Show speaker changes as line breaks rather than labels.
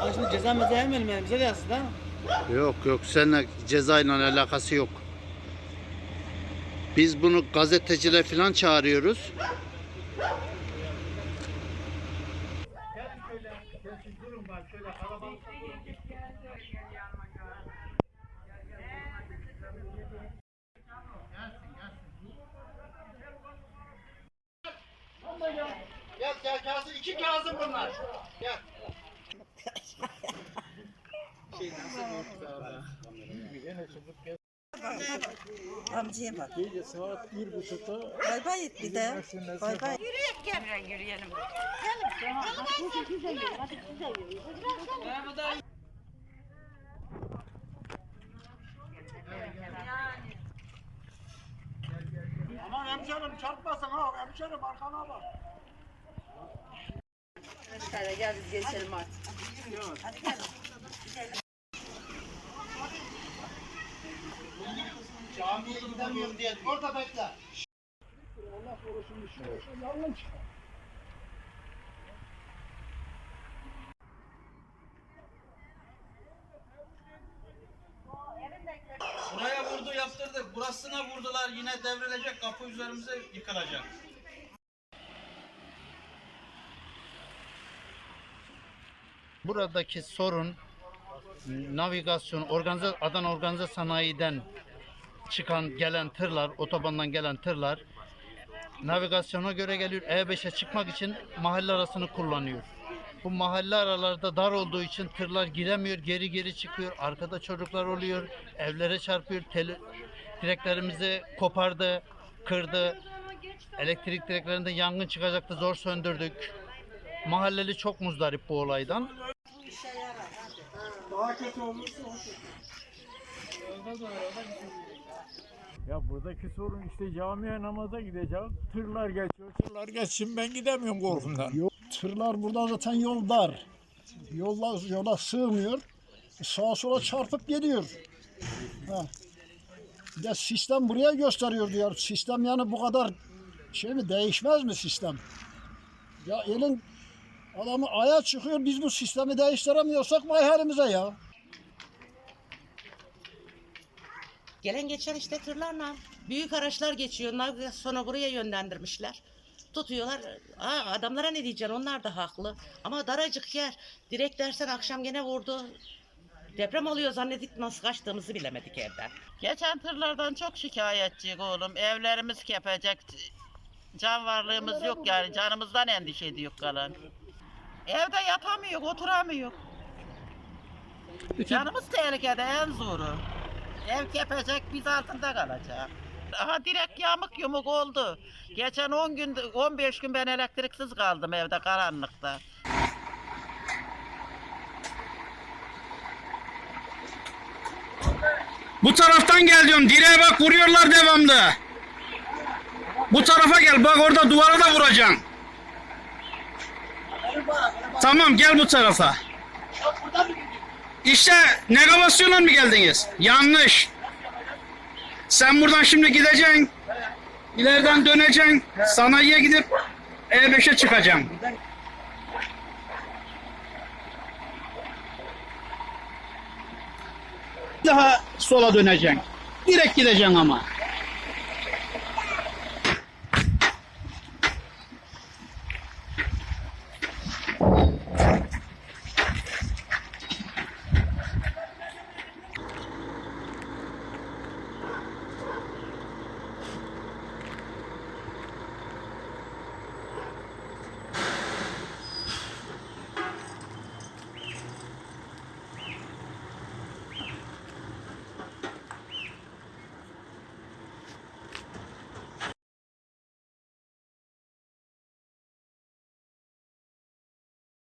Abi şimdi ceza meza yemeyelim yani bize de yazsın ha.
Yok yok seninle cezayla alakası yok. Biz bunu gazeteciler falan çağırıyoruz. Gel gel Kazım iki Kazım bunlar. Gel.
Amcaya bak.
Gece saat bir buçukta
Bay bay et bir de. Bay bay.
Aman hemşerim çarpmasın ha hemşerim arkana bak.
Gel biz geçelim artık.
Camiye gidemiyorum diye orada bekle.
Buraya vurdu yaptırdık. Burasına vurdular yine devrilecek kapı üzerimize yıkılacak.
Buradaki sorun navigasyon, organize, Adana Organize Sanayi'den çıkan gelen tırlar, otobandan gelen tırlar navigasyona göre geliyor. E5'e çıkmak için mahalle arasını kullanıyor. Bu mahalle aralarda dar olduğu için tırlar giremiyor, geri geri çıkıyor. Arkada çocuklar oluyor, evlere çarpıyor. Tele, direklerimizi kopardı, kırdı. Elektrik direklerinde yangın çıkacaktı, zor söndürdük. Mahalleli çok muzdarip bu olaydan.
Daha kötü olursa o kötü. Ya buradaki sorun işte camiye namaza gideceğim. Tırlar geçiyor. Tırlar geçsin ben gidemiyorum korkumdan.
Yok, tırlar burada zaten yol dar. Yollar yola sığmıyor. Sağa sola çarpıp gidiyor. Ha. Bir de sistem buraya gösteriyor diyor. Sistem yani bu kadar şey mi değişmez mi sistem? Ya elin adamı aya çıkıyor biz bu sistemi değiştiremiyorsak vay halimize ya.
Gelen geçen işte tırlarla. Büyük araçlar geçiyor. Navigasyonu buraya yönlendirmişler. Tutuyorlar. Aa, adamlara ne diyeceksin? Onlar da haklı. Ama daracık yer. Direkt dersen akşam gene vurdu. Deprem oluyor zannettik nasıl kaçtığımızı bilemedik evden.
Geçen tırlardan çok şikayetçiyik oğlum. Evlerimiz kepecek. Can varlığımız yok yani. Canımızdan endişe ediyor kalan. Evde yatamıyor, oturamıyor. Canımız tehlikede en zoru. Ev kepecek, biz altında kalacak. Aha direkt yamuk yumuk oldu. Geçen 10 gün, 15 gün ben elektriksiz kaldım evde karanlıkta.
Bu taraftan gel diyorum. Direğe bak vuruyorlar devamlı. Bu tarafa gel. Bak orada duvara da vuracaksın. Tamam gel bu tarafa. İşte negasyona mı geldiniz? Yanlış. Sen buradan şimdi gideceksin. İleriden döneceksin. Sanayiye gidip E5'e çıkacaksın. Daha sola döneceksin. Direkt gideceksin ama.